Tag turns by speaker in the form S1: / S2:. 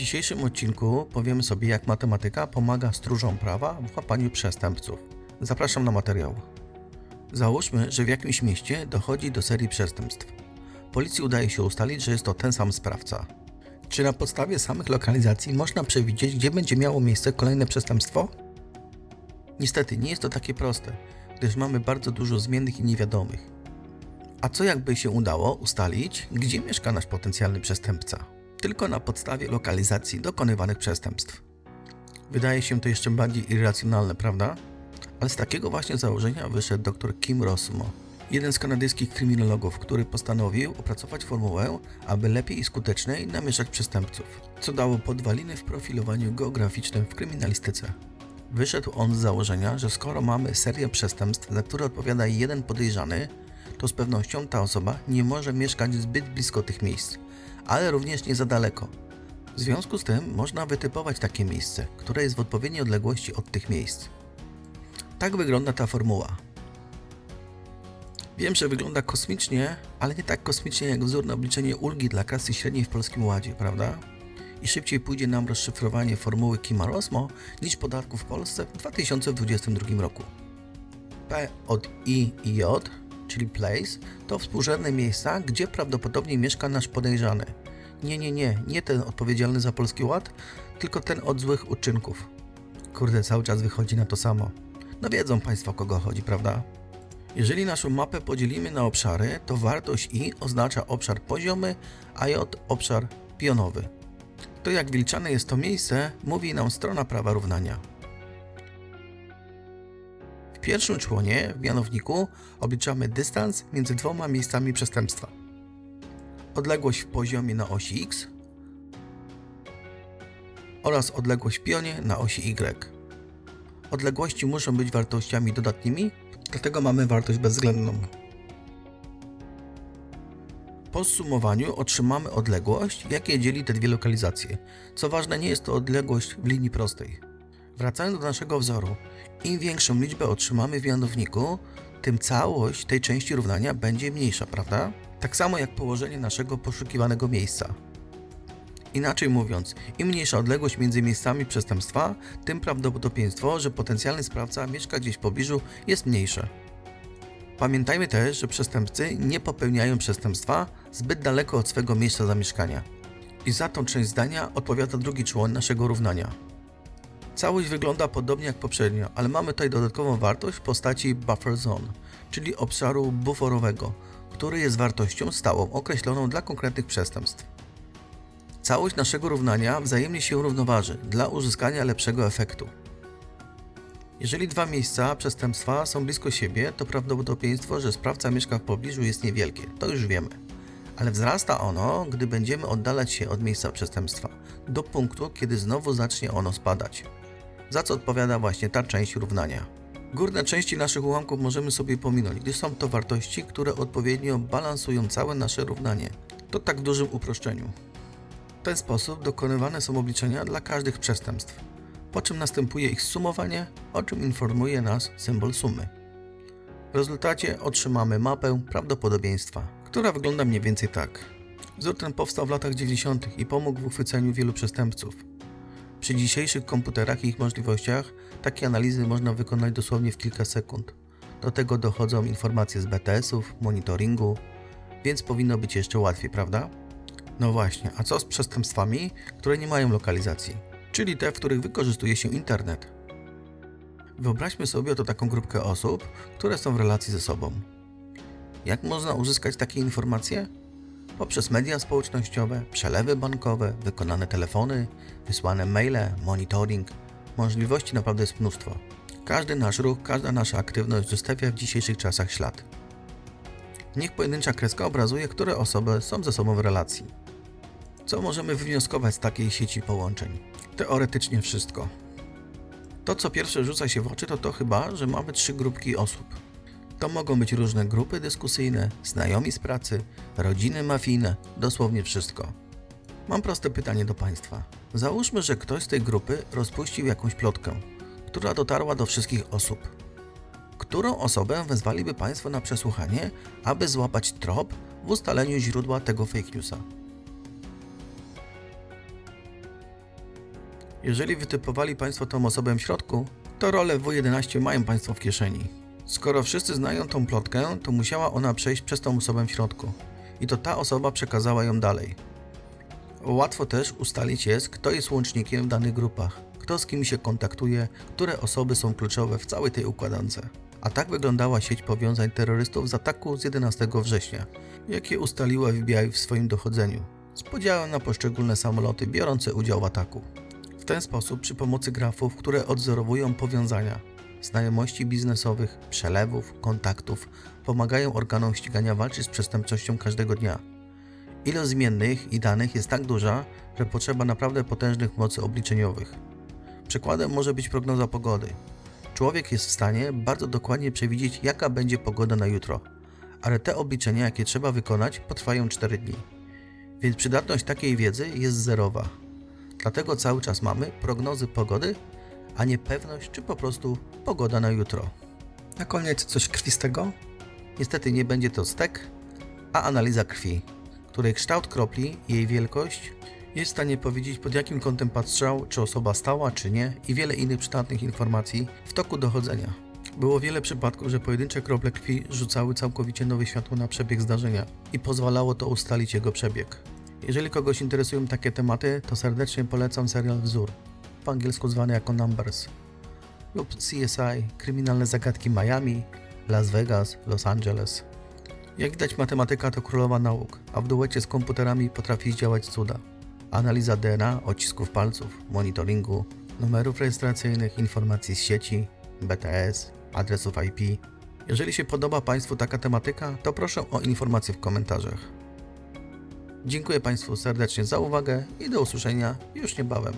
S1: dzisiejszym odcinku powiemy sobie, jak matematyka pomaga stróżom prawa w łapaniu przestępców. Zapraszam na materiał. Załóżmy, że w jakimś mieście dochodzi do serii przestępstw. Policji udaje się ustalić, że jest to ten sam sprawca. Czy na podstawie samych lokalizacji można przewidzieć, gdzie będzie miało miejsce kolejne przestępstwo? Niestety nie jest to takie proste, gdyż mamy bardzo dużo zmiennych i niewiadomych. A co jakby się udało ustalić, gdzie mieszka nasz potencjalny przestępca? Tylko na podstawie lokalizacji dokonywanych przestępstw. Wydaje się to jeszcze bardziej irracjonalne, prawda? Ale z takiego właśnie założenia wyszedł dr Kim Rosmo, jeden z kanadyjskich kryminologów, który postanowił opracować formułę, aby lepiej i skuteczniej namierzać przestępców, co dało podwaliny w profilowaniu geograficznym w kryminalistyce. Wyszedł on z założenia, że skoro mamy serię przestępstw, za które odpowiada jeden podejrzany, to z pewnością ta osoba nie może mieszkać zbyt blisko tych miejsc, ale również nie za daleko. W związku z tym można wytypować takie miejsce, które jest w odpowiedniej odległości od tych miejsc. Tak wygląda ta formuła. Wiem, że wygląda kosmicznie, ale nie tak kosmicznie jak wzór na obliczenie ulgi dla klasy średniej w Polskim Ładzie, prawda? I szybciej pójdzie nam rozszyfrowanie formuły Kima Rosmo niż podatku w Polsce w 2022 roku. P od I i J, czyli place, to współrzędne miejsca, gdzie prawdopodobnie mieszka nasz podejrzany. Nie, nie, nie, nie ten odpowiedzialny za Polski Ład, tylko ten od złych uczynków. Kurde, cały czas wychodzi na to samo. No wiedzą Państwo o kogo chodzi, prawda? Jeżeli naszą mapę podzielimy na obszary, to wartość I oznacza obszar poziomy, a J obszar pionowy. To jak wliczane jest to miejsce, mówi nam strona prawa równania. W pierwszym członie, w mianowniku, obliczamy dystans między dwoma miejscami przestępstwa. Odległość w poziomie na osi x oraz odległość w pionie na osi y. Odległości muszą być wartościami dodatnimi, dlatego mamy wartość bezwzględną. Po zsumowaniu otrzymamy odległość, jakie dzieli te dwie lokalizacje. Co ważne, nie jest to odległość w linii prostej. Wracając do naszego wzoru, im większą liczbę otrzymamy w mianowniku, tym całość tej części równania będzie mniejsza, prawda? Tak samo jak położenie naszego poszukiwanego miejsca. Inaczej mówiąc, im mniejsza odległość między miejscami przestępstwa, tym prawdopodobieństwo, że potencjalny sprawca mieszka gdzieś w pobliżu jest mniejsze. Pamiętajmy też, że przestępcy nie popełniają przestępstwa zbyt daleko od swego miejsca zamieszkania. I za tą część zdania odpowiada drugi człon naszego równania. Całość wygląda podobnie jak poprzednio, ale mamy tutaj dodatkową wartość w postaci buffer zone, czyli obszaru buforowego, który jest wartością stałą określoną dla konkretnych przestępstw. Całość naszego równania wzajemnie się równoważy dla uzyskania lepszego efektu. Jeżeli dwa miejsca przestępstwa są blisko siebie, to prawdopodobieństwo, że sprawca mieszka w pobliżu jest niewielkie, to już wiemy. Ale wzrasta ono, gdy będziemy oddalać się od miejsca przestępstwa, do punktu, kiedy znowu zacznie ono spadać. Za co odpowiada właśnie ta część równania. Górne części naszych ułamków możemy sobie pominąć, gdyż są to wartości, które odpowiednio balansują całe nasze równanie. To tak w dużym uproszczeniu. W ten sposób dokonywane są obliczenia dla każdych przestępstw, po czym następuje ich sumowanie, o czym informuje nas symbol sumy. W rezultacie otrzymamy mapę prawdopodobieństwa, która wygląda mniej więcej tak. Wzór ten powstał w latach 90. i pomógł w uchwyceniu wielu przestępców. Przy dzisiejszych komputerach i ich możliwościach takie analizy można wykonać dosłownie w kilka sekund. Do tego dochodzą informacje z BTS-ów, monitoringu, więc powinno być jeszcze łatwiej, prawda? No właśnie, a co z przestępstwami, które nie mają lokalizacji, czyli te, w których wykorzystuje się internet? Wyobraźmy sobie oto taką grupkę osób, które są w relacji ze sobą. Jak można uzyskać takie informacje? Poprzez media społecznościowe, przelewy bankowe, wykonane telefony, wysłane maile, monitoring. Możliwości naprawdę jest mnóstwo. Każdy nasz ruch, każda nasza aktywność zostawia w dzisiejszych czasach ślad. Niech pojedyncza kreska obrazuje, które osoby są ze sobą w relacji. Co możemy wywnioskować z takiej sieci połączeń? Teoretycznie wszystko. To, co pierwsze rzuca się w oczy, to to chyba, że mamy trzy grupki osób. To mogą być różne grupy dyskusyjne, znajomi z pracy, rodziny mafijne, dosłownie wszystko. Mam proste pytanie do Państwa. Załóżmy, że ktoś z tej grupy rozpuścił jakąś plotkę, która dotarła do wszystkich osób. Którą osobę wezwaliby Państwo na przesłuchanie, aby złapać trop w ustaleniu źródła tego fake newsa? Jeżeli wytypowali Państwo tą osobę w środku, to rolę W11 mają Państwo w kieszeni. Skoro wszyscy znają tą plotkę, to musiała ona przejść przez tą osobę w środku. I to ta osoba przekazała ją dalej. Łatwo też ustalić jest, kto jest łącznikiem w danych grupach, kto z kim się kontaktuje, które osoby są kluczowe w całej tej układance. A tak wyglądała sieć powiązań terrorystów z ataku z 11 września, jakie ustaliła FBI w swoim dochodzeniu, z podziałem na poszczególne samoloty biorące udział w ataku. W ten sposób, przy pomocy grafów, które odzorowują powiązania, znajomości biznesowych, przelewów, kontaktów, pomagają organom ścigania walczyć z przestępczością każdego dnia. Ilość zmiennych i danych jest tak duża, że potrzeba naprawdę potężnych mocy obliczeniowych. Przykładem może być prognoza pogody. Człowiek jest w stanie bardzo dokładnie przewidzieć, jaka będzie pogoda na jutro, ale te obliczenia, jakie trzeba wykonać, potrwają 4 dni. Więc przydatność takiej wiedzy jest zerowa. Dlatego cały czas mamy prognozy pogody, a nie pewność, czy po prostu pogoda na jutro. Na koniec coś krwistego? Niestety nie będzie to stek, a analiza krwi, której kształt kropli i jej wielkość jest w stanie powiedzieć pod jakim kątem patrzał, czy osoba stała, czy nie i wiele innych przydatnych informacji w toku dochodzenia. Było wiele przypadków, że pojedyncze krople krwi rzucały całkowicie nowe światło na przebieg zdarzenia i pozwalało to ustalić jego przebieg. Jeżeli kogoś interesują takie tematy, to serdecznie polecam serial Wzór, w angielsku zwany jako Numbers, lub CSI, Kryminalne Zagadki Miami, Las Vegas, Los Angeles. Jak widać, matematyka to królowa nauk, a w duecie z komputerami potrafi zdziałać cuda. Analiza DNA, odcisków palców, monitoringu, numerów rejestracyjnych, informacji z sieci, BTS, adresów IP. Jeżeli się podoba Państwu taka tematyka, to proszę o informacje w komentarzach. Dziękuję Państwu serdecznie za uwagę i do usłyszenia już niebawem.